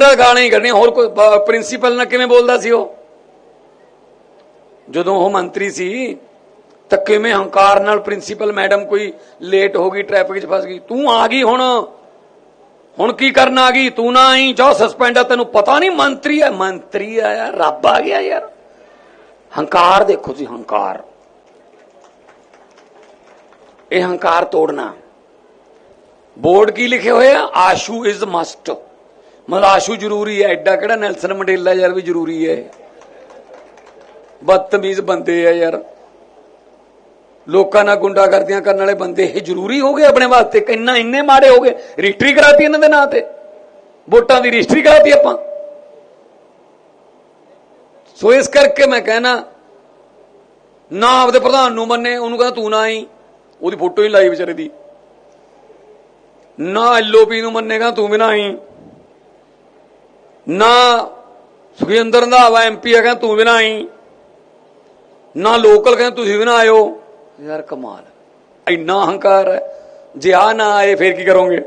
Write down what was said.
ਦਾ ਗਾਲਾਂ ਹੀ ਕੱਢਣੀਆਂ ਹੋਰ ਕੋਈ ਪ੍ਰਿੰਸੀਪਲ ਨਾਲ ਕਿਵੇਂ ਬੋਲਦਾ ਸੀ ਉਹ? ਜਦੋਂ ਉਹ ਮੰਤਰੀ ਸੀ, ਤਾਂ ਕਿਵੇਂ ਹੰਕਾਰ ਨਾਲ ਪ੍ਰਿੰਸੀਪਲ ਮੈਡਮ ਕੋਈ ਲੇਟ ਹੋ ਗਈ ਟ੍ਰੈਫਿਕ 'ਚ ਫਸ ਗਈ? ਤੂੰ ਆ ਗਈ ਹੁਣ। ਹੁਣ ਕੀ ਕਰਨ ਆ ਗਈ? ਤੂੰ ਨਾ ਆਈ ਜਾ ਸਸਪੈਂਡ ਆ, ਤੈਨੂੰ ਪਤਾ ਨਹੀਂ ਮੰਤਰੀ ਆ। ਮੰਤਰੀ ਆ ਯਾਰ, ਰੱਬ ਆ ਗਿਆ ਯਾਰ। ਹੰਕਾਰ ਦੇਖੋ ਜੀ ਹੰਕਾਰ। ਇਹ ਹੰਕਾਰ ਤੋੜਨਾ। ਬੋਰਡ ਕੀ ਲਿਖੇ ਹੋਏ ਆਸ਼ੂ ਇਜ਼ ਮਸਟ। ਮਲਾਸ਼ੂ ਜ਼ਰੂਰੀ ਹੈ, ਐਡਾ ਕਿਹੜਾ ਨੈਲਸਨ ਮੰਡੇਲਾ ਯਾਰ ਵੀ ਜ਼ਰੂਰੀ ਹੈ। ਬਦਤਮੀਜ਼ ਬੰਦੇ ਆ ਯਾਰ। ਲੋਕਾਂ ਨਾਲ ਗੁੰਡਾਗਰਦੀਆਂ ਕਰਨ ਵਾਲੇ ਬੰਦੇ, ਇਹ ਜ਼ਰੂਰੀ ਹੋ ਗਏ ਆਪਣੇ ਵਾਸਤੇ? ਕਿੰਨਾ ਇੰਨੇ ਮਾੜੇ ਹੋ ਗਏ? ਰਜਿਸਟਰੀ ਕਰਾਤੀ ਇਹਨਾਂ ਦੇ ਨਾਂ ਤੇ। ਵੋਟਾਂ ਦੀ ਰਜਿਸਟਰੀ ਕਰਾਤੀ ਆਪਾਂ। ਸੋ ਇਸ ਕਰਕੇ ਮੈਂ ਕਹਿਣਾ, ਨਾ ਆਪਦੇ ਪ੍ਰਧਾਨ ਨੂੰ ਮੰਨੇ, ਉਹਨੂੰ ਕਹਿੰਦਾ ਤੂੰ ਨਾ ਆਈ। ਉਹਦੀ ਫੋਟੋ ਹੀ ਲਾਈ ਵਿਚਾਰੇ ਦੀ। ਨਾ ਐਲਓਪੀ ਨੂੰ ਮੰਨੇਗਾ, ਤੂੰ ਵੀ ਨਾ ਆਈ। ਨਾ ਸੁਖਿੰਦਰ ਰੰਧਾਵਾ ਐਮਪੀ ਹੈਗਾ ਤੂੰ ਵੀ ਨਾ ਆਈ। ਨਾ ਲੋਕਲ ਕਹਿੰਦੇ ਤੁਸੀਂ ਵੀ ਨਾ ਆਇਓ। ਯਾਰ ਕਮਾਲ। ਇੰਨਾ ਹੰਕਾਰ ਹੈ। ਜੇ ਆ ਨਾ ਆਏ ਫੇਰ ਕੀ ਕਰੋਗੇ?